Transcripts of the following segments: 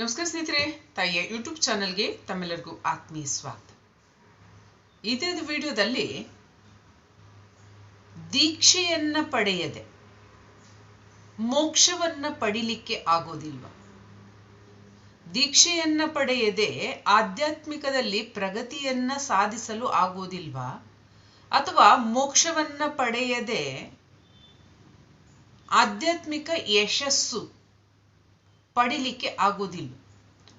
ನಮಸ್ಕಾರ ಸ್ನೇಹಿತರೆ, ತಾಯಿಯ ಯೂಟ್ಯೂಬ್ ಚಾನಲ್ಗೆ ತಮ್ಮೆಲ್ಲರಿಗೂ ಆತ್ಮೀಯ ಸ್ವಾಗತ. ಈ ದಿನದ ವಿಡಿಯೋದಲ್ಲಿ ದೀಕ್ಷೆಯನ್ನ ಪಡೆಯದೆ, ಮೋಕ್ಷವನ್ನ ಪಡಿಲಿಕ್ಕೆ ಆಗೋದಿಲ್ವ? ದೀಕ್ಷೆಯನ್ನ ಪಡೆಯದೆ ಆಧ್ಯಾತ್ಮಿಕದಲ್ಲಿ ಪ್ರಗತಿಯನ್ನ ಸಾಧಿಸಲು ಆಗೋದಿಲ್ವಾ? ಅಥವಾ ಮೋಕ್ಷವನ್ನ ಪಡೆಯದೆ ಆಧ್ಯಾತ್ಮಿಕ ಯಶಸ್ಸು ಪಡಿಲಿಕ್ಕೆ ಆಗೋದಿಲ್ಲ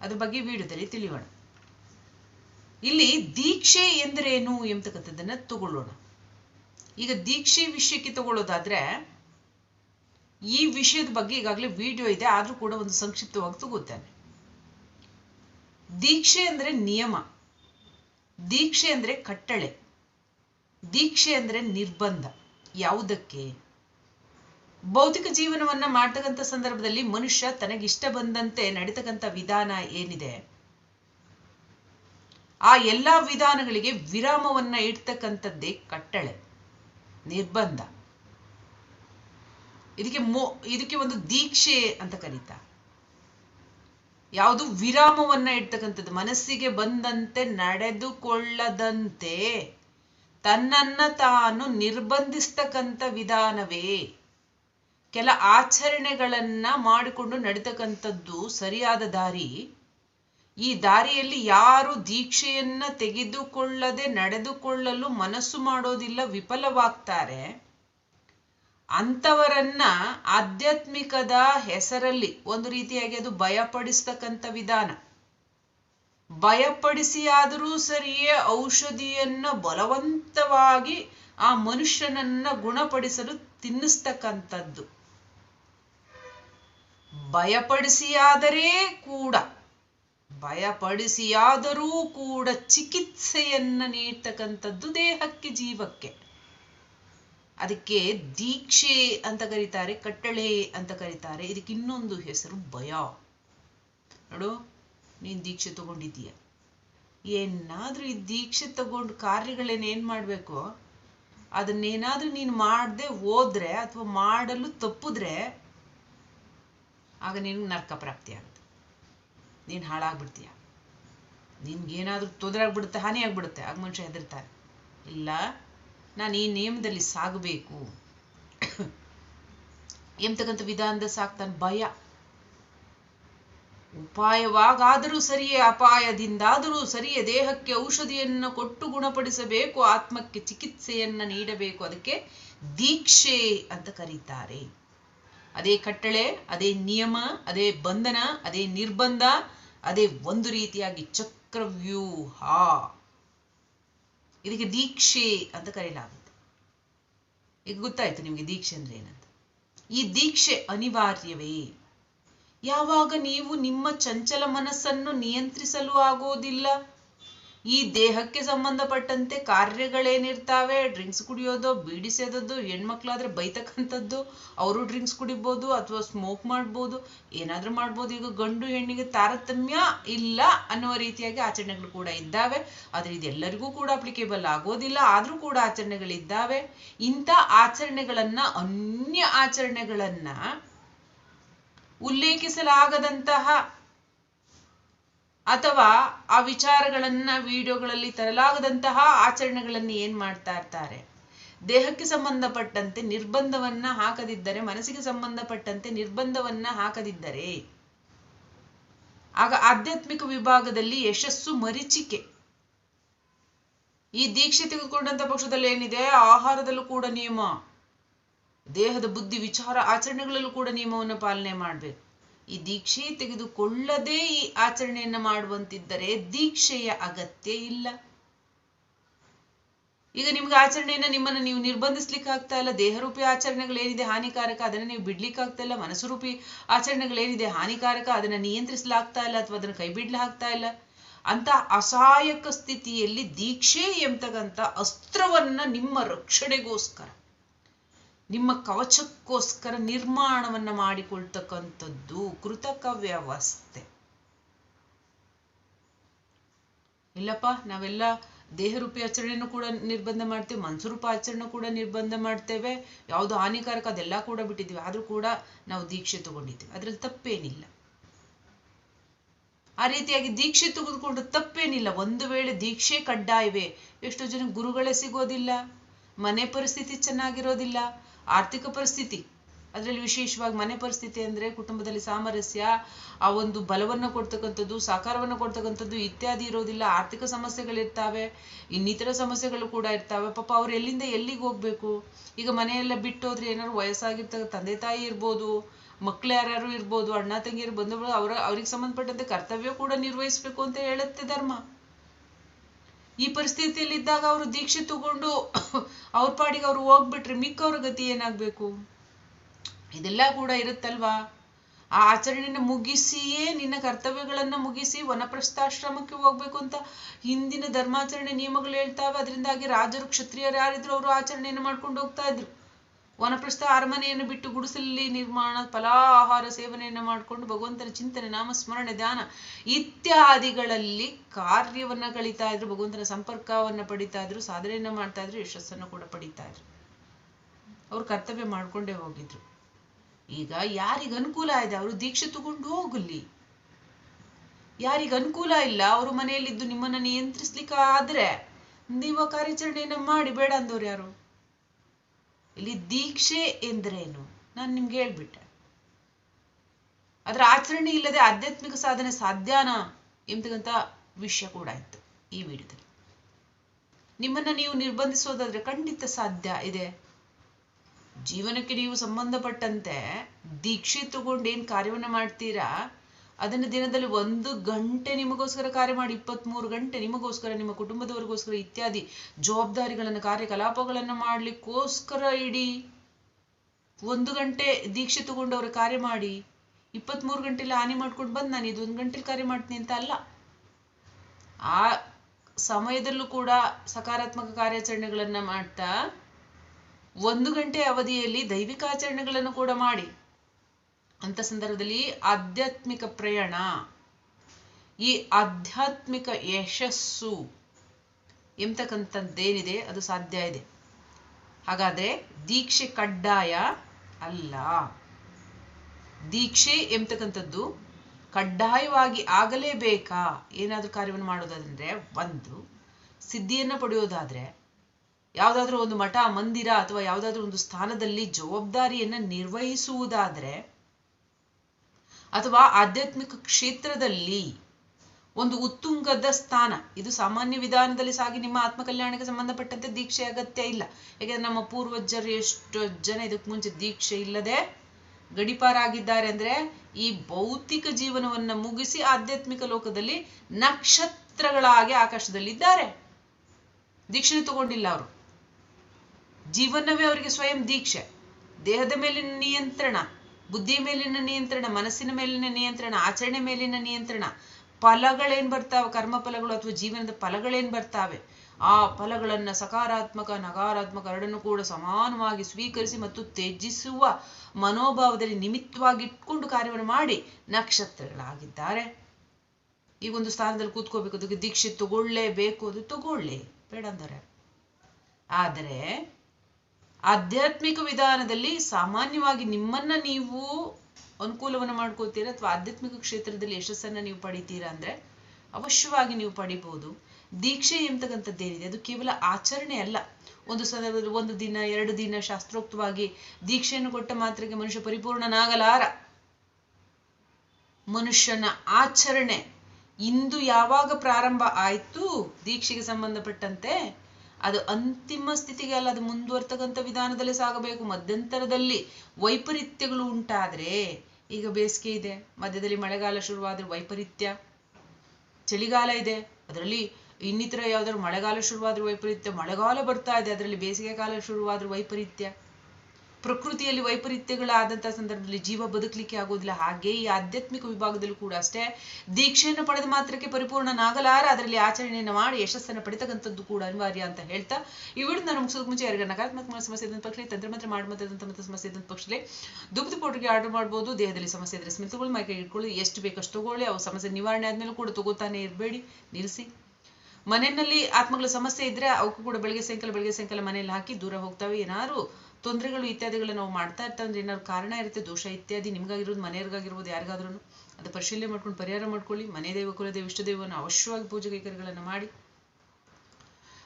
ಅದ್ರ ಬಗ್ಗೆ ವಿಡಿಯೋದಲ್ಲಿ ತಿಳಿಯೋಣ. ಇಲ್ಲಿ ದೀಕ್ಷೆ ಎಂದರೇನು ಎಂಬತಕ್ಕಂಥದ್ದನ್ನ ತಗೊಳ್ಳೋಣ. ಈಗ ದೀಕ್ಷೆ ವಿಷಯಕ್ಕೆ ತಗೊಳ್ಳೋದಾದ್ರೆ, ಈ ವಿಷಯದ ಬಗ್ಗೆ ಈಗಾಗಲೇ ವಿಡಿಯೋ ಇದೆ, ಆದ್ರೂ ಕೂಡ ಒಂದು ಸಂಕ್ಷಿಪ್ತವಾಗಿ ತಗೋತೇನೆ. ದೀಕ್ಷೆ ಅಂದ್ರೆ ನಿಯಮ. ದೀಕ್ಷೆ ಅಂದ್ರೆ ಕಟ್ಟಳೆ. ದೀಕ್ಷೆ ಅಂದ್ರೆ ನಿರ್ಬಂಧ. ಯಾವುದಕ್ಕೆ? ಭೌತಿಕ ಜೀವನವನ್ನ ಮಾಡ್ತಕ್ಕಂಥ ಸಂದರ್ಭದಲ್ಲಿ ಮನುಷ್ಯ ತನಗಿಷ್ಟ ಬಂದಂತೆ ನಡೀತಕ್ಕಂಥ ವಿಧಾನ ಏನಿದೆ? ಆ ಎಲ್ಲಾ ವಿಧಾನಗಳಿಗೆ ವಿರಾಮವನ್ನ ಇಡ್ತಕ್ಕಂಥದ್ದೇ ಕಟ್ಟಳೆ, ನಿರ್ಬಂಧ. ಇದಕ್ಕೆ ಮೋ, ಇದಕ್ಕೆ ಒಂದು ದೀಕ್ಷೆ ಅಂತ ಕರೀತಾ. ಯಾವುದು ವಿರಾಮವನ್ನ ಇಡ್ತಕ್ಕಂಥದ್ದು? ಮನಸ್ಸಿಗೆ ಬಂದಂತೆ ನಡೆದುಕೊಳ್ಳದಂತೆ ತನ್ನನ್ನ ತಾನು ನಿರ್ಬಂಧಿಸ್ತಕ್ಕಂಥ ವಿಧಾನವೇ. ಕೆಲ ಆಚರಣೆಗಳನ್ನ ಮಾಡಿಕೊಂಡು ನಡೀತಕ್ಕಂಥದ್ದು ಸರಿಯಾದ ದಾರಿ. ಈ ದಾರಿಯಲ್ಲಿ ಯಾರು ದೀಕ್ಷೆಯನ್ನ ತೆಗೆದುಕೊಳ್ಳದೆ ನಡೆದುಕೊಳ್ಳಲು ಮನಸ್ಸು ಮಾಡೋದಿಲ್ಲ, ವಿಫಲವಾಗ್ತಾರೆ. ಅಂಥವರನ್ನ ಆಧ್ಯಾತ್ಮಿಕದ ಹೆಸರಲ್ಲಿ ಒಂದು ರೀತಿಯಾಗಿ ಅದು ಭಯಪಡಿಸ್ತಕ್ಕಂಥ ವಿಧಾನ. ಭಯಪಡಿಸಿ ಆದರೂ ಸರಿಯೇ ಔಷಧಿಯನ್ನ ಬಲವಂತವಾಗಿ ಆ ಮನುಷ್ಯನನ್ನ ಗುಣಪಡಿಸಲು ತಿನ್ನಿಸ್ತಕ್ಕಂಥದ್ದು. ಭಯಪಡಿಸಿಯಾದರೆ ಕೂಡ, ಭಯಪಡಿಸಿಯಾದರೂ ಕೂಡ ಚಿಕಿತ್ಸೆಯನ್ನ ನೀಡ್ತಕ್ಕಂಥದ್ದು ದೇಹಕ್ಕೆ, ಜೀವಕ್ಕೆ. ಅದಕ್ಕೆ ದೀಕ್ಷೆ ಅಂತ ಕರೀತಾರೆ, ಕಟ್ಟಳೆ ಅಂತ ಕರೀತಾರೆ. ಇದಕ್ಕೆ ಇನ್ನೊಂದು ಹೆಸರು ಭಯ. ನೋಡು, ನೀನ್ ದೀಕ್ಷೆ ತಗೊಂಡಿದ್ದೀಯ. ಏನಾದ್ರೂ ಈ ದೀಕ್ಷೆ ತಗೊಂಡು ಕಾರ್ಯಗಳೇನು ಏನ್ ಮಾಡ್ಬೇಕು? ಅದನ್ನೇನಾದ್ರೂ ನೀನು ಮಾಡದೆ ಹೋದ್ರೆ ಅಥವಾ ಮಾಡಲು ತಪ್ಪಿದ್ರೆ ಆಗ ನಿನಗೆ ನರ್ಕ ಪ್ರಾಪ್ತಿ ಆಗುತ್ತೆ ನೀನು ಹಾಳಾಗ್ಬಿಡ್ತೀಯ. ನಿನ್ಗೇನಾದ್ರೂ ತೊಂದರೆ ಆಗ್ಬಿಡುತ್ತೆ, ಹಾನಿ ಆಗ್ಬಿಡುತ್ತೆ, ಆಗ ಮನುಷ್ಯ ಹೆದರ್ತಾರೆ. ಇಲ್ಲ, ನಾನು ಈ ನಿಯಮದಲ್ಲಿ ಸಾಗಬೇಕು. ಎಂತಕ್ಕಂಥ ವಿಧಾನದ ಸಾಕ್ತಾನೆ? ಭಯ. ಉಪಾಯವಾಗಾದರೂ ಸರಿಯೇ, ಅಪಾಯದಿಂದಾದರೂ ಸರಿಯೇ, ದೇಹಕ್ಕೆ ಔಷಧಿಯನ್ನು ಕೊಟ್ಟು ಗುಣಪಡಿಸಬೇಕು, ಆತ್ಮಕ್ಕೆ ಚಿಕಿತ್ಸೆಯನ್ನು ನೀಡಬೇಕು, ಅದಕ್ಕೆ ದೀಕ್ಷೆ ಅಂತ ಕರೀತಾರೆ. ಅದೇ ಕಟ್ಟಳೆ, ಅದೇ ನಿಯಮ, ಅದೇ ಬಂಧನ, ಅದೇ ನಿರ್ಬಂಧ, ಅದೇ ಒಂದು ರೀತಿಯಾಗಿ ಚಕ್ರವ್ಯೂಹ. ಇದಕ್ಕೆ ದೀಕ್ಷೆ ಅಂತ ಕರೆಯಲಾಗುತ್ತೆ ಈಗ ಗೊತ್ತಾಯ್ತು ನಿಮಗೆ ದೀಕ್ಷೆ ಅಂದ್ರೆ ಏನಂತ? ಈ ದೀಕ್ಷೆ ಅನಿವಾರ್ಯವೇ? ಯಾವಾಗ ನೀವು ನಿಮ್ಮ ಚಂಚಲ ಮನಸ್ಸನ್ನು ನಿಯಂತ್ರಿಸಲು ಆಗೋದಿಲ್ಲ? ಈ ದೇಹಕ್ಕೆ ಸಂಬಂಧಪಟ್ಟಂತೆ ಕಾರ್ಯಗಳೇನಿರ್ತಾವೆ? ಡ್ರಿಂಕ್ಸ್ ಕುಡಿಯೋದು, ಬೀಡಿ ಸೇದೋದು, ಹೆಣ್ಮಕ್ಳಾದ್ರೆ ಬೈತಕ್ಕಂಥದ್ದು, ಅವರು ಡ್ರಿಂಕ್ಸ್ ಕುಡಿಬೋದು ಅಥವಾ ಸ್ಮೋಕ್ ಮಾಡ್ಬೋದು, ಏನಾದ್ರೂ ಮಾಡ್ಬೋದು. ಈಗ ಗಂಡು ಹೆಣ್ಣಿಗೆ ತಾರತಮ್ಯ ಇಲ್ಲ ಅನ್ನುವ ರೀತಿಯಾಗಿ ಆಚರಣೆಗಳು ಕೂಡ ಇದ್ದಾವೆ. ಆದ್ರೆ ಇದೆಲ್ಲರಿಗೂ ಕೂಡ ಅಪ್ಲಿಕೇಬಲ್ ಆಗೋದಿಲ್ಲ. ಆದ್ರೂ ಕೂಡ ಆಚರಣೆಗಳಿದ್ದಾವೆ. ಇಂಥ ಆಚರಣೆಗಳನ್ನ, ಅನ್ಯ ಆಚರಣೆಗಳನ್ನ ಉಲ್ಲೇಖಿಸಲಾಗದಂತಹ ಅಥವಾ ಆ ವಿಚಾರಗಳನ್ನ ವಿಡಿಯೋಗಳಲ್ಲಿ ತರಲಾಗದಂತಹ ಆಚರಣೆಗಳನ್ನು ಏನ್ ಮಾಡ್ತಾ ಇರ್ತಾರೆ? ದೇಹಕ್ಕೆ ಸಂಬಂಧಪಟ್ಟಂತೆ ನಿರ್ಬಂಧವನ್ನ ಹಾಕದಿದ್ದರೆ, ಮನಸ್ಸಿಗೆ ಸಂಬಂಧಪಟ್ಟಂತೆ ನಿರ್ಬಂಧವನ್ನ ಹಾಕದಿದ್ದರೆ, ಆಗ ಆಧ್ಯಾತ್ಮಿಕ ವಿಭಾಗದಲ್ಲಿ ಯಶಸ್ಸು ಮರೀಚಿಕೆ. ಈ ದೀಕ್ಷೆ ತೆಗೆದುಕೊಂಡಂತ ಪಕ್ಷದಲ್ಲಿ ಏನಿದೆ? ಆಹಾರದಲ್ಲೂ ಕೂಡ ನಿಯಮ. ದೇಹದ ಬುದ್ಧಿ ವಿಚಾರ ಆಚರಣೆಗಳಲ್ಲೂ ಕೂಡ ನಿಯಮವನ್ನು ಪಾಲನೆ ಮಾಡ್ಬೇಕು. ಈ ದೀಕ್ಷೆ ತೆಗೆದುಕೊಳ್ಳದೆ ಈ ಆಚರಣೆಯನ್ನು ಮಾಡುವಂತಿದ್ದರೆ ದೀಕ್ಷೆಯ ಅಗತ್ಯ ಇಲ್ಲ. ಈಗ ನಿಮ್ಗೆ ಆಚರಣೆಯನ್ನ ನಿಮ್ಮನ್ನ ನೀವು ನಿರ್ಬಂಧಿಸ್ಲಿಕ್ಕೆ ಆಗ್ತಾ ಇಲ್ಲ, ದೇಹರೂಪಿ ಆಚರಣೆಗಳೇನಿದೆ ಹಾನಿಕಾರಕ, ಅದನ್ನ ನೀವು ಬಿಡ್ಲಿಕ್ಕೆ ಆಗ್ತಾ ಇಲ್ಲ, ಮನಸ್ಸುರೂಪಿ ಆಚರಣೆಗಳೇನಿದೆ ಹಾನಿಕಾರಕ, ಅದನ್ನ ನಿಯಂತ್ರಿಸಲಾಗ್ತಾ ಇಲ್ಲ ಅಥವಾ ಅದನ್ನ ಕೈ ಬಿಡ್ಲಾಗ್ತಾ ಇಲ್ಲ. ಅಂತ ಅಸಹಾಯಕ ಸ್ಥಿತಿಯಲ್ಲಿ ದೀಕ್ಷೆ ಎಂಬತಕ್ಕಂಥ ಅಸ್ತ್ರವನ್ನ ನಿಮ್ಮ ರಕ್ಷಣೆಗೋಸ್ಕರ. ನಿಮ್ಮ ಕವಚಕ್ಕೋಸ್ಕರ ನಿರ್ಮಾಣವನ್ನು ಮಾಡಿಕೊಳ್ತಕ್ಕಂಥದ್ದು ಕೃತಕ ವ್ಯವಸ್ಥೆ ಇಲ್ಲಪ್ಪ, ನಾವೆಲ್ಲ ದೇಹರೂಪಿ ಆಚರಣೆನೂ ಕೂಡ ನಿರ್ಬಂಧ ಮಾಡ್ತೇವೆ, ಮನ್ಸೂರೂಪ ಆಚರಣೆ ಕೂಡ ನಿರ್ಬಂಧ ಮಾಡ್ತೇವೆ, ಯಾವುದು ಹಾನಿಕಾರಕ ಅದೆಲ್ಲ ಕೂಡ ಬಿಟ್ಟಿದ್ದೀವಿ, ಆದರೂ ಕೂಡ ನಾವು ದೀಕ್ಷೆ ತಗೊಂಡಿದ್ದೇವೆ. ಅದ್ರಲ್ಲಿ ತಪ್ಪೇನಿಲ್ಲ. ಆ ರೀತಿಯಾಗಿ ದೀಕ್ಷೆ ತೆಗೆದುಕೊಂಡು ತಪ್ಪೇನಿಲ್ಲ. ಒಂದು ವೇಳೆ ದೀಕ್ಷೆ ಕಡ್ಡಾಯವೇ, ಎಷ್ಟೋ ಜನ ಗುರುಗಳೇ ಸಿಗೋದಿಲ್ಲ, ಮನೆ ಪರಿಸ್ಥಿತಿ ಚೆನ್ನಾಗಿರೋದಿಲ್ಲ ಆರ್ಥಿಕ ಪರಿಸ್ಥಿತಿ, ಅದರಲ್ಲಿ ವಿಶೇಷವಾಗಿ ಮನೆ ಪರಿಸ್ಥಿತಿ ಅಂದ್ರೆ ಕುಟುಂಬದಲ್ಲಿ ಸಾಮರಸ್ಯ, ಆ ಒಂದು ಬಲವನ್ನ ಕೊಡ್ತಕ್ಕಂಥದ್ದು, ಸಾಕಾರವನ್ನ ಕೊಡ್ತಕ್ಕಂಥದ್ದು ಇತ್ಯಾದಿ ಇರೋದಿಲ್ಲ. ಆರ್ಥಿಕ ಸಮಸ್ಯೆಗಳಿರ್ತಾವೆ ಇನ್ನಿತರ ಸಮಸ್ಯೆಗಳು ಕೂಡ ಇರ್ತಾವೆ. ಪಾಪ ಅವ್ರು ಎಲ್ಲಿಂದ ಎಲ್ಲಿಗೆ ಹೋಗ್ಬೇಕು? ಈಗ ಮನೆಯೆಲ್ಲ ಬಿಟ್ಟು ಹೋದ್ರೆ ಏನಾದ್ರು ವಯಸ್ಸಾಗಿರ್ತಕ್ಕ ತಂದೆ ತಾಯಿ ಇರ್ಬೋದು, ಮಕ್ಳು ಯಾರ್ಯಾರು ಇರ್ಬೋದು, ಅಣ್ಣ, ತಂಗಿಯರು ಬಂದವರು ಅವರ, ಅವ್ರಿಗೆ ಸಂಬಂಧಪಟ್ಟಂತೆ ಕರ್ತವ್ಯ ಕೂಡ ನಿರ್ವಹಿಸ್ಬೇಕು ಅಂತ ಹೇಳುತ್ತೆ ಧರ್ಮ. ಈ ಪರಿಸ್ಥಿತಿಯಲ್ಲಿ ಇದ್ದಾಗ ಅವರು ದೀಕ್ಷೆ ತಗೊಂಡು ಅವ್ರ ಪಾಡಿಗೆ ಅವ್ರು ಹೋಗ್ಬಿಟ್ರೆ ಮಿಕ್ಕವ್ರ ಗತಿ ಏನಾಗಬೇಕು? ಇದೆಲ್ಲ ಕೂಡ ಇರುತ್ತಲ್ವಾ? ಆ ಆಚರಣೆನ ಮುಗಿಸಿಯೇ ನಿನ್ನ ಕರ್ತವ್ಯಗಳನ್ನ ಮುಗಿಸಿ ವನಪ್ರಸ್ಥಾಶ್ರಮಕ್ಕೆ ಹೋಗ್ಬೇಕು ಅಂತ ಹಿಂದಿನ ಧರ್ಮಾಚರಣೆ ನಿಯಮಗಳು ಹೇಳ್ತಾವೆ. ಅದರಿಂದಾಗಿ ರಾಜರು, ಕ್ಷತ್ರಿಯರು ಯಾರಿದ್ರು ಅವರು ಆಚರಣೆಯನ್ನು ಮಾಡ್ಕೊಂಡು ಹೋಗ್ತಾ ಇದ್ರು. ವನಪ್ರಸ್ಥ ಅರಮನೆಯನ್ನು ಬಿಟ್ಟು ಗುಡಿಸಲಿ ನಿರ್ಮಾಣ ಫಲಾಹಾರ ಸೇವನೆಯನ್ನು ಮಾಡಿಕೊಂಡು ಭಗವಂತನ ಚಿಂತನೆ, ನಾಮಸ್ಮರಣೆ, ಧ್ಯಾನ ಇತ್ಯಾದಿಗಳಲ್ಲಿ ಕಾರ್ಯವನ್ನ ಕಳೀತಾ ಇದ್ರು, ಭಗವಂತನ ಸಂಪರ್ಕವನ್ನ ಪಡಿತಾ ಇದ್ರು, ಸಾಧನೆಯನ್ನ ಮಾಡ್ತಾ ಇದ್ರು, ಯಶಸ್ಸನ್ನು ಕೂಡ ಪಡಿತಾ ಇದ್ರು. ಅವ್ರು ಕರ್ತವ್ಯ ಮಾಡ್ಕೊಂಡೇ ಹೋಗಿದ್ರು. ಈಗ ಯಾರಿಗ ಅನುಕೂಲ ಇದೆ? ಅವರು ದೀಕ್ಷೆ ತಗೊಂಡು ಹೋಗಲಿ. ಯಾರಿಗ ಅನುಕೂಲ ಇಲ್ಲ, ಅವರು ಮನೆಯಲ್ಲಿದ್ದು ನಿಮ್ಮನ್ನ ನಿಯಂತ್ರಿಸ್ಲಿಕ್ಕೆ ಆದ್ರೆ ನೀವು ಕಾರ್ಯಾಚರಣೆಯನ್ನ ಮಾಡಿ, ಬೇಡ ಅಂದವ್ರು ಯಾರು? ಇಲ್ಲಿ ದೀಕ್ಷೆ ಎಂದ್ರೇನು? ನಾನು ನಿಮ್ಗೆ ಹೇಳ್ಬಿಟ್ಟೆ. ಅದರ ಆಚರಣೆ ಇಲ್ಲದೆ ಆಧ್ಯಾತ್ಮಿಕ ಸಾಧನೆ ಸಾಧ್ಯನಾ ಎಂಬತಕ್ಕಂಥ ವಿಷಯ ಕೂಡ ಇತ್ತು ಈ ವಿಡಿಯೋದಲ್ಲಿ. ನಿಮ್ಮನ್ನ ನೀವು ನಿರ್ಬಂಧಿಸೋದಾದ್ರೆ ಖಂಡಿತ ಸಾಧ್ಯ ಇದೆ. ಜೀವನಕ್ಕೆ ನೀವು ಸಂಬಂಧಪಟ್ಟಂತೆ ದೀಕ್ಷೆ ತಗೊಂಡು ಏನ್ ಕಾರ್ಯವನ್ನ ಮಾಡ್ತೀರಾ? ಅದನ್ನ ದಿನದಲ್ಲಿ ಒಂದು ಗಂಟೆ ನಿಮಗೋಸ್ಕರ ಕಾರ್ಯ ಮಾಡಿ, ಇಪ್ಪತ್ಮೂರು ಗಂಟೆ ನಿಮಗೋಸ್ಕರ, ನಿಮ್ಮ ಕುಟುಂಬದವರಿಗೋಸ್ಕರ ಇತ್ಯಾದಿ ಜವಾಬ್ದಾರಿಗಳನ್ನು, ಕಾರ್ಯಕಲಾಪಗಳನ್ನು ಮಾಡ್ಲಿಕ್ಕೋಸ್ಕರ ಇಡಿ ಒಂದು ಗಂಟೆ ದೀಕ್ಷೆ ತಗೊಂಡು ಕಾರ್ಯ ಮಾಡಿ, ಇಪ್ಪತ್ಮೂರು ಗಂಟೆಲಿ ಹಾನಿ ಮಾಡ್ಕೊಂಡು ಬಂದು ನಾನು ಇದೊಂದು ಗಂಟೆಲಿ ಕಾರ್ಯ ಮಾಡ್ತೀನಿ ಅಂತ ಅಲ್ಲ. ಆ ಸಮಯದಲ್ಲೂ ಕೂಡ ಸಕಾರಾತ್ಮಕ ಕಾರ್ಯಾಚರಣೆಗಳನ್ನು ಮಾಡ್ತಾ, ಒಂದು ಗಂಟೆ ಅವಧಿಯಲ್ಲಿ ದೈವಿಕ ಆಚರಣೆಗಳನ್ನು ಕೂಡ ಮಾಡಿ. ಅಂತ ಸಂದರ್ಭದಲ್ಲಿ ಆಧ್ಯಾತ್ಮಿಕ ಪ್ರಯಾಣ, ಈ ಆಧ್ಯಾತ್ಮಿಕ ಯಶಸ್ಸು ಎಂತಕ್ಕಂಥದ್ದೇನಿದೆ, ಅದು ಸಾಧ್ಯ ಇದೆ. ಹಾಗಾದ್ರೆ ದೀಕ್ಷೆ ಕಡ್ಡಾಯ ಅಲ್ಲ. ದೀಕ್ಷೆ ಎಂಬತಕ್ಕಂಥದ್ದು ಕಡ್ಡಾಯವಾಗಿ ಆಗಲೇಬೇಕಾ? ಏನಾದರೂ ಕಾರ್ಯವನ್ನು ಮಾಡೋದಾದ್ರೆ ಒಂದು, ಸಿದ್ಧಿಯನ್ನ ಪಡೆಯೋದಾದ್ರೆ ಯಾವುದಾದ್ರೂ ಒಂದು ಮಠ, ಮಂದಿರ ಅಥವಾ ಯಾವುದಾದ್ರೂ ಒಂದು ಸ್ಥಾನದಲ್ಲಿ ಜವಾಬ್ದಾರಿಯನ್ನ ನಿರ್ವಹಿಸುವುದಾದ್ರೆ ಅಥವಾ ಆಧ್ಯಾತ್ಮಿಕ ಕ್ಷೇತ್ರದಲ್ಲಿ ಒಂದು ಉತ್ತುಂಗದ ಸ್ಥಾನ. ಇದು ಸಾಮಾನ್ಯ ವಿಧಾನದಲ್ಲಿ ಸಾಗಿ ನಿಮ್ಮ ಆತ್ಮಕಲ್ಯಾಣಕ್ಕೆ ಸಂಬಂಧಪಟ್ಟಂತೆ ದೀಕ್ಷೆ ಅಗತ್ಯ ಇಲ್ಲ. ಯಾಕೆಂದ್ರೆ ನಮ್ಮ ಪೂರ್ವಜರು ಎಷ್ಟು ಜನ ಇದಕ್ಕೆ ಮುಂಚೆ ದೀಕ್ಷೆ ಇಲ್ಲದೆ ಗಡಿಪಾರಾಗಿದ್ದಾರೆ ಅಂದ್ರೆ ಈ ಭೌತಿಕ ಜೀವನವನ್ನ ಮುಗಿಸಿ ಆಧ್ಯಾತ್ಮಿಕ ಲೋಕದಲ್ಲಿ ನಕ್ಷತ್ರಗಳಾಗಿ ಆಕಾಶದಲ್ಲಿದ್ದಾರೆ. ದೀಕ್ಷೆ ತಗೊಂಡಿಲ್ಲ ಅವರು. ಜೀವನವೇ ಅವರಿಗೆ ಸ್ವಯಂ ದೀಕ್ಷೆ. ದೇಹದ ಮೇಲಿನ ನಿಯಂತ್ರಣ. ಬುದ್ಧಿಯ ಮೇಲಿನ ನಿಯಂತ್ರಣ, ಮನಸ್ಸಿನ ಮೇಲಿನ ನಿಯಂತ್ರಣ, ಆಚರಣೆ ಮೇಲಿನ ನಿಯಂತ್ರಣ, ಫಲಗಳೇನ್ ಬರ್ತಾವೆ? ಕರ್ಮ ಫಲಗಳು ಅಥವಾ ಜೀವನದ ಫಲಗಳೇನ್ ಬರ್ತಾವೆ? ಆ ಫಲಗಳನ್ನ ಸಕಾರಾತ್ಮಕ, ನಕಾರಾತ್ಮಕ ಎರಡನ್ನು ಕೂಡ ಸಮಾನವಾಗಿ ಸ್ವೀಕರಿಸಿ ಮತ್ತು ತ್ಯಜಿಸುವ ಮನೋಭಾವದಲ್ಲಿ ನಿಮಿತ್ತವಾಗಿ ಇಟ್ಕೊಂಡು ಕಾರ್ಯವನ್ನು ಮಾಡಿ ನಕ್ಷತ್ರಗಳಾಗಿದ್ದಾರೆ. ಈ ಒಂದು ಸ್ಥಾನದಲ್ಲಿ ಕೂತ್ಕೋಬೇಕು. ಅದಕ್ಕೆ ದೀಕ್ಷೆ ತಗೊಳ್ಳೇಬೇಕು. ಅದು ತಗೊಳ್ಳಿ ಬೇಡ ಅಂದರೆ. ಆದರೆ ಆಧ್ಯಾತ್ಮಿಕ ವಿಧಾನದಲ್ಲಿ ಸಾಮಾನ್ಯವಾಗಿ ನಿಮ್ಮನ್ನ ನೀವು ಅನುಕೂಲವನ್ನು ಮಾಡ್ಕೋತೀರಾ ಅಥವಾ ಆಧ್ಯಾತ್ಮಿಕ ಕ್ಷೇತ್ರದಲ್ಲಿ ಯಶಸ್ಸನ್ನ ನೀವು ಪಡಿತೀರಾ ಅಂದ್ರೆ ಅವಶ್ಯವಾಗಿ ನೀವು ಪಡಿಬಹುದು ದೀಕ್ಷೆ ಎಂಬತಕ್ಕಂಥದ್ದೇನಿದೆ ಅದು ಕೇವಲ ಆಚರಣೆ ಅಲ್ಲ. ಒಂದು ಸಂದರ್ಭದಲ್ಲಿ ಒಂದು ದಿನ, ಎರಡು ದಿನ ಶಾಸ್ತ್ರೋಕ್ತವಾಗಿ ದೀಕ್ಷೆಯನ್ನು ಕೊಟ್ಟ ಮಾತ್ರಕ್ಕೆ ಮನುಷ್ಯ ಪರಿಪೂರ್ಣನಾಗಲಾರ? ಮನುಷ್ಯನ ಆಚರಣೆ ಇಂದು ಯಾವಾಗ ಪ್ರಾರಂಭ ಆಯ್ತು? ದೀಕ್ಷೆಗೆ ಸಂಬಂಧಪಟ್ಟಂತೆ ಅದು ಅಂತಿಮ ಸ್ಥಿತಿಗೆ ಅಲ್ಲ, ಅದು ಮುಂದುವರ್ತಕ್ಕಂಥ ವಿಧಾನದಲ್ಲಿ ಸಾಗಬೇಕು. ಮಧ್ಯಂತರದಲ್ಲಿ ವೈಪರೀತ್ಯಗಳು ಉಂಟಾದ್ರೆ ಈಗ ಬೇಸಿಗೆ ಇದೆ. ಮಧ್ಯದಲ್ಲಿ ಮಳೆಗಾಲ ಶುರುವಾದ್ರೆ ವೈಪರೀತ್ಯ. ಚಳಿಗಾಲ ಇದೆ. ಅದರಲ್ಲಿ ಇನ್ನಿತರ ಯಾವ್ದಾದ್ರು ಮಳೆಗಾಲ ಶುರುವಾದ್ರೆ ವೈಪರೀತ್ಯ. ಮಳೆಗಾಲ ಬರ್ತಾ ಇದೆ. ಅದರಲ್ಲಿ ಬೇಸಿಗೆ ಕಾಲ ಶುರುವಾದ್ರೆ ವೈಪರೀತ್ಯ. ಪ್ರಕೃತಿಯಲ್ಲಿ ವೈಪರೀತ್ಯಗಳಾದಂತಹ ಸಂದರ್ಭದಲ್ಲಿ ಜೀವ ಬದುಕಲಿಕ್ಕೆ ಆಗೋದಿಲ್ಲ. ಹಾಗೆ ಈ ಆಧ್ಯಾತ್ಮಿಕ ವಿಭಾಗದಲ್ಲೂ ಕೂಡ ಅಷ್ಟೇ. ದೀಕ್ಷೆಯನ್ನು ಪಡೆದ ಮಾತ್ರಕ್ಕೆ ಪರಿಪೂರ್ಣನಾಗಲಾರ, ಅದರಲ್ಲಿ ಆಚರಣೆಯನ್ನು ಮಾಡಿ ಯಶಸ್ಸನ್ನು ಪಡಿತಕ್ಕಂಥದ್ದು ಕೂಡ ಅನಿವಾರ್ಯ ಅಂತ ಹೇಳ್ತಾ ಈ ನಾನು ಮುಗಿಸೋದಕ್ಕೆ ಮುಂಚೆ ಯಾರಿಗೆ ನಕಾರಾತ್ಮಕ ಸಮಸ್ಯೆ ಇದ್ದಂತ ಪಕ್ಷದಲ್ಲಿ ತಂತ್ರ ಮಾತ್ರ ಮಾಡುವಂಥದ್ದಂತ ಮತ್ತೆ ಸಮಸ್ಯೆ ಇದ್ದಂತ ಪಕ್ಷದಲ್ಲಿ ದುಬ್ಬದ ಪೌಡರ್ಗೆ ಆರ್ಡರ್ ಮಾಡ್ಬೋದು, ದೇಹದಲ್ಲಿ ಸಮಸ್ಯೆ ಇದ್ರೆ ಸ್ಮಿತ್ ತಗೊಳ್ಳಿ, ಮೈಕೈ ಇಟ್ಕೊಳ್ಳಿ ಎಷ್ಟು ಬೇಕಷ್ಟು ತಗೊಳ್ಳಿ, ಅವು ಸಮಸ್ಯೆ ನಿವಾರಣೆ ಆದ್ಮೇಲೆ ಕೂಡ ತಗೋತಾನೆ ಇರಬೇಡಿ, ನಿಲ್ಲಿಸಿ. ಮನೆಯಲ್ಲಿ ಆತ್ಮಗಳ ಸಮಸ್ಯೆ ಇದ್ರೆ ಅವಕ್ಕೂ ಕೂಡ ಬೆಳಗ್ಗೆ ಸಾಯಂಕಾಲ ಬೆಳಗ್ಗೆ ಸಾಯಂಕಾಲ ಮನೆಯಲ್ಲಿ ಹಾಕಿ ದೂರ ಹೋಗ್ತಾವೆ. ಏನಾದ್ರು ತೊಂದರೆಗಳು ಇತ್ಯಾದಿಗಳು ನಾವು ಮಾಡ್ತಾ ಇರ್ತೇವೆ ಅಂದ್ರೆ ಏನಾದ್ರು ಕಾರಣ ಇರುತ್ತೆ, ದೋಷ ಇತ್ಯಾದಿ ನಿಮ್ಗಾಗಿರೋದು, ಮನೆಯವ್ರಿಗಾಗಿರ್ಬೋದು ಯಾರಿಗಾದ್ರೂ ಅದು ಪರಿಶೀಲನೆ ಮಾಡ್ಕೊಂಡು ಪರಿಹಾರ ಮಾಡ್ಕೊಳ್ಳಿ, ಮನೆ ದೇವ ಕುಲದೇವ ಇಷ್ಟದೇವವನ್ನು ಅವಶ್ಯವಾಗಿ ಪೂಜೆ ಕೈಕರ್ಯಗಳನ್ನು ಮಾಡಿ.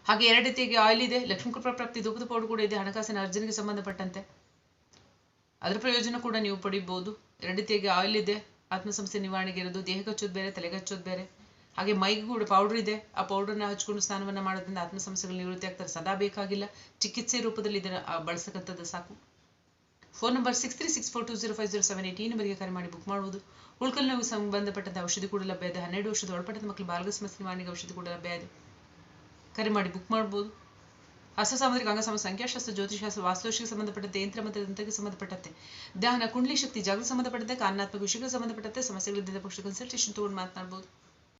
ಹಾಗೆ ಎರಡು ರೀತಿಯಾಗಿ ಆಯಿಲ್ ಇದೆ ಲಕ್ಷ್ಮೀ ಕೃಪಾ ಪ್ರಾಪ್ತಿ ಧೂಪದ ಪೌಡರ್ ಕೂಡ ಇದೆ, ಹಣಕಾಸಿನ ಅರ್ಜನೆಗೆ ಸಂಬಂಧಪಟ್ಟಂತೆ. ಅದರ ಪ್ರಯೋಜನ ಕೂಡ ನೀವು ಪಡಿಬಹುದು ಎರಡು ರೀತಿಯಾಗಿ ಆಯಿಲ್ ಇದೆ, ಆತ್ಮಸಂಸ್ಥೆ ನಿವಾರಣೆಗೆ ಇರೋದು, ದೇಹ ಕಚ್ಚೋದು ಬೇರೆ ತಲೆಗಚ್ಚೋದು ಬೇರೆ. ಹಾಗೆ ಮೈಗೆ ಕೂಡ ಪೌಡರ್ ಇದೆ. ಆ ಪೌಡರ್ನ ಹಚ್ಕೊಂಡು ಸ್ನಾನವನ್ನ ಮಾಡೋದ್ರಿಂದ ಆತ್ಮಸಮಸ್ಯೆಗಳು ನಿವೃತ್ತಿ ಆಗ್ತಾರೆ. ಸದಾ ಬೇಕಾಗಿಲ್ಲ. ಚಿಕಿತ್ಸೆ ರೂಪದಲ್ಲಿ ಇದನ್ನ ಬಳಸಕ್ಕಂಥದ್ದು ಸಾಕು. Phone number six three six four two zero five zero seven eight ಈ ನಂಬರ್ಗೆ ಕರೆ ಮಾಡಿ ಬುಕ್ ಮಾಡುವುದು ಉಳ್ಕಲ್ ನೋವು ಸಂಬಂಧಪಟ್ಟಂತ ಔಷಧಿ ಕೂಡ ಲಭ್ಯ ಇದೆ. ಹನ್ನೆರಡು ವರ್ಷದ ಒಳಪಟ್ಟದ ಮಕ್ಕಳು ಬಾಲಗ ಸಮಸ್ಯೆ ನಿವಾರಣೆಗೆ ಔಷಧಿ ಕೂಡ ಲಭ್ಯ ಇದೆ. ಕರೆ ಮಾಡಿ ಬುಕ್ ಮಾಡ್ಬೋದು. ಹಸ್ತ ಸಾಮುದ್ರಿಕ ಅಂಗಸಮ ಸಂಖ್ಯಾಶಾಸ್ತ್ರ ಜ್ಯೋತಿಷಾಸ್ತ್ರ ವಾಸ್ತುಶಿಗೆ ಸಂಬಂಧಪಟ್ಟಂತೆ, ಯಂತ್ರ ಮತ್ತು ತಂತ್ರಕ್ಕೆ ಸಂಬಂಧಪಟ್ಟಂತೆ. ಧ್ಯಾನ, ಕುಂಡ್ಲಿ ಶಕ್ತಿ, ಜಾಗೃತಿ ಸಂಬಂಧಪಟ್ಟಂತೆ ಕಾನಾತ್ಮಕ ವಿಷಯಕ್ಕೆ ಸಂಬಂಧಪಟ್ಟಂತೆ ಸಮಸ್ಯೆಗಳಿದ್ದ ಪಕ್ಷ ಕನ್ಸಲ್ಟೇಷನ್ ತಗೊಂಡು ಮಾತನಾಡ್ಬೋದು.